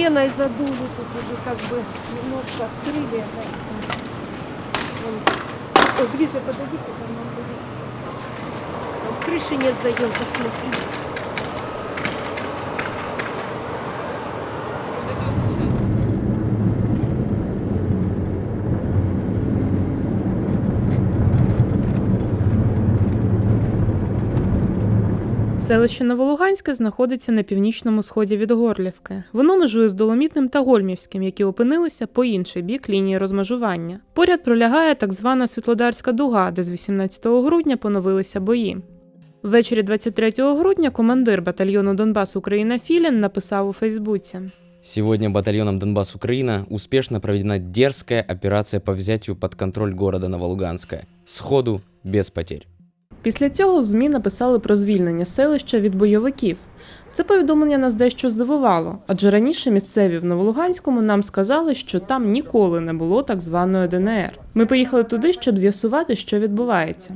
пеной задули, тут уже как бы немножко открыли. это. Вон. Ой, ближе подойдите, там нам будет. Там крыши не сдаем, посмотрите. Селище Новолуганське знаходиться на північному сході від Горлівки. Воно межує з Доломітним та Гольмівським, які опинилися по інший бік лінії розмежування. Поряд пролягає так звана Світлодарська дуга, де з 18 грудня поновилися бої. Ввечері 23 грудня командир батальйону Донбас Україна Філін написав у Фейсбуці. Сегодня батальоном Донбасс Украина успешно проведена дерзкая операция по взятию под контроль города Новолуганска. Сходу, без потерь. Після цього в ЗМІ написали про звільнення селища від бойовиків. Це повідомлення нас дещо здивувало, адже раніше місцеві в Новолуганському нам сказали, що там ніколи не було так званої ДНР. Ми поїхали туди, щоб з'ясувати, що відбувається.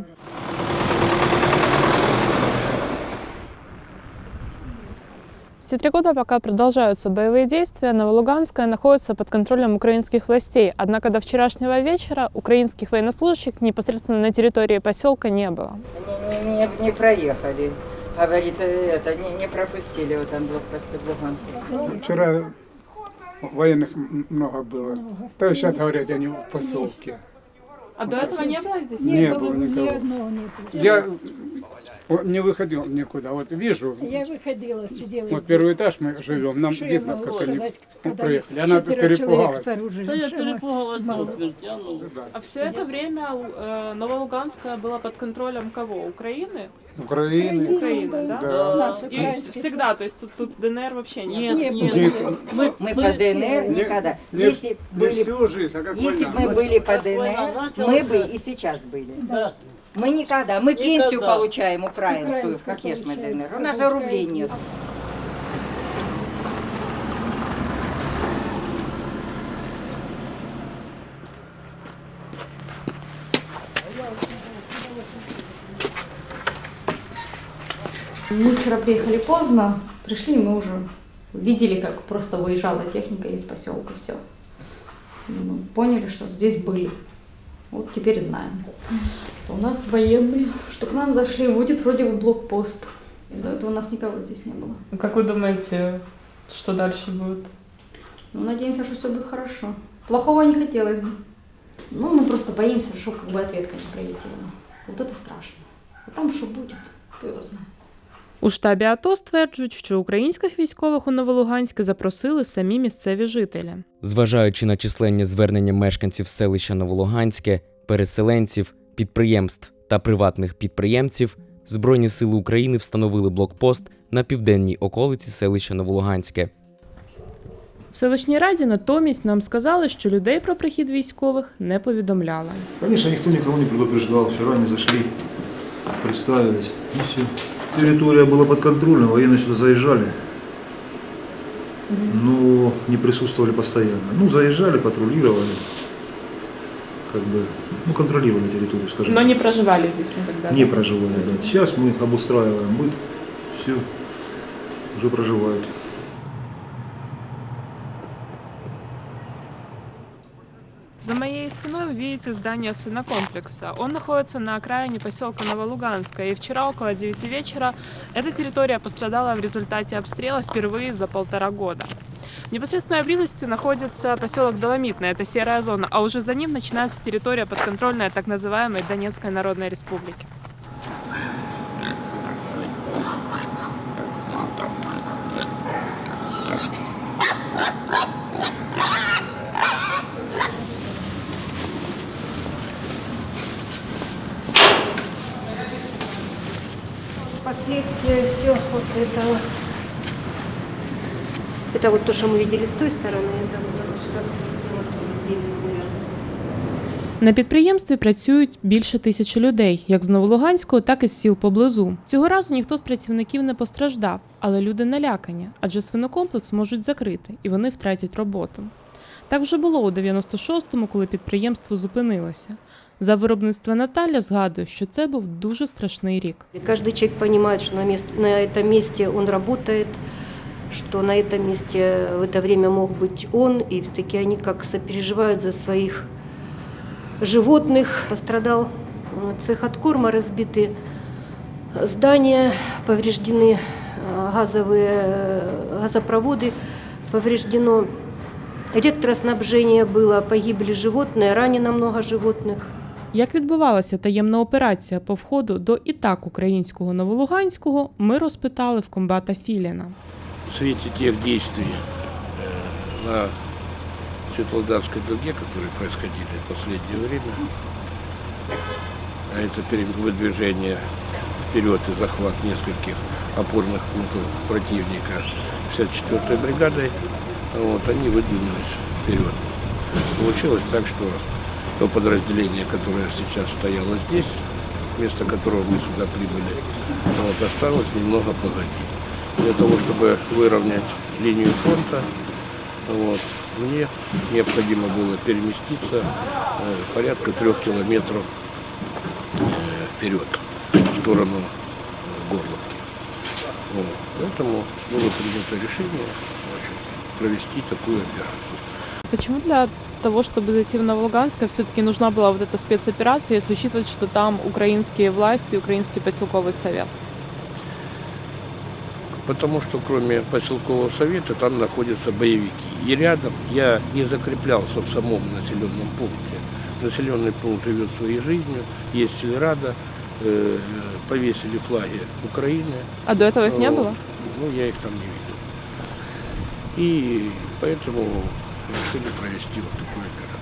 Все три года, пока продолжаются боевые действия, Новолуганская находится под контролем украинских властей. Однако до вчерашнего вечера украинских военнослужащих непосредственно на территории поселка не было. Не, не, не, не проехали. Говорит, э, это не, не пропустили вот там блокпосты в Луганске. Вчера военных много было. То есть сейчас говорят, они в поселке. А до этого не было здесь? Не, было никого. Я о, не выходил никуда. Вот вижу, Я выходила, сидела. вот первый этаж мы живем, нам Что я видно, могу как они сказать, ну, когда проехали. Она четверо человек перепугалась. с оружием. Да я Что мы- перепугалась мало. насмерть, я, ну, Да. А все это время э, Новолуганская была под контролем кого? Украины? Украины. Украины, да? Да. Наш И украинский всегда, то есть тут, тут ДНР вообще нет? Нет, Не нет, было. Мы, Мы по ДНР Не- никогда. Не, Если не были, всю жизнь, а как если бы война. мы были по война ДНР, началась, мы бы да. и сейчас были. Да. Мы никогда. Мы пенсию Никогда. получаем украинскую, Украинскую как есть мы. ДНР. У нас же рублей нет. Мы вчера приехали поздно, пришли, и мы уже видели, как просто выезжала техника из поселка, все. Мы поняли, что здесь были. Вот теперь знаем. У нас военные, что к нам зашли, будет вроде бы блокпост. И до этого у нас никого здесь не было. Как вы думаете, что дальше будет? Ну, надеемся, что все будет хорошо. Плохого не хотелось бы. Ну, мы просто боимся, что как бы ответка не прилетела. Вот это страшно. А там что будет, кто его знает. У штабі АТО стверджують, що українських військових у Новолуганське запросили самі місцеві жителі. Зважаючи на численні звернення мешканців селища Новолуганське, переселенців, підприємств та приватних підприємців, Збройні сили України встановили блокпост на південній околиці селища Новолуганське. В селищній раді натомість нам сказали, що людей про прихід військових не повідомляли. Конечно, никто никого не предупреждал. Вчера они зашли, представились. И все. Территория была под контролем, военные сюда заезжали, но не присутствовали постоянно. Ну, заезжали, патрулировали, как бы, ну, контролировали территорию, скажем так. проживали здесь никогда. Не проживали, да. Сейчас мы обустраиваем быт, все, уже проживают. За моей спиной видите здание свинокомплекса. Он находится на окраине поселка Новолуганска. И вчера около 9 вечера эта территория пострадала в результате обстрела впервые за полтора года. В непосредственной близости находится поселок Доломитный, это серая зона, а уже за ним начинается территория подконтрольная так называемой Донецкой Народной Республики. Последствия все вот это вот. Это вот то, что мы видели с той стороны, это вот оно сюда прилетело тоже длинный бурят. На підприємстві працюють більше тисячі людей, як з Новолуганського, так і з сіл поблизу. Цього разу ніхто з працівників не постраждав, але люди налякані, адже свинокомплекс можуть закрити і вони втратять роботу. Так вже було у 96-му, коли підприємство зупинилося. За виробництво Наталя згадує, що це був дуже страшний рік. Каждый человек понимает, что на, мест, на этом месте он работает, что на этом месте в это время мог быть он, и все-таки они как сопереживают за своих животных. Пострадал м, цех от корма, разбиты здания, повреждены э, газовые э, газопроводы, повреждено электроснабжение было, погибли животные, ранено много животных. Як відбувалася таємна операція по входу до і так українського Новолуганського, ми розпитали в комбата Філіна. в свете тех действий э, на Светлодарской дуге, которые происходили в последнее время, а это пере- выдвижение вперед и захват нескольких опорных пунктов противника 54-й бригадой, вот, они выдвинулись вперед. Получилось так, что то подразделение, которое сейчас стояло здесь, вместо которого мы сюда прибыли, вот, осталось немного позади для того, чтобы выровнять линию фронта, вот, мне необходимо было переместиться э, порядка трех километров э, вперед, в сторону э, Горловки. Вот. Поэтому было принято решение значит, провести такую операцию. Почему для того, чтобы зайти в Новолуганск, все-таки нужна была вот эта спецоперация, если учитывать, что там украинские власти, украинский поселковый совет? Потому что кроме поселкового совета там находятся боевики. И рядом я не закреплялся в самом населенном пункте. Населенный пункт живет своей жизнью, есть Сельрада, э, повесили флаги Украины. А до этого их не Вот. было? Ну, я их там не видел. И поэтому решили провести вот такую операцию.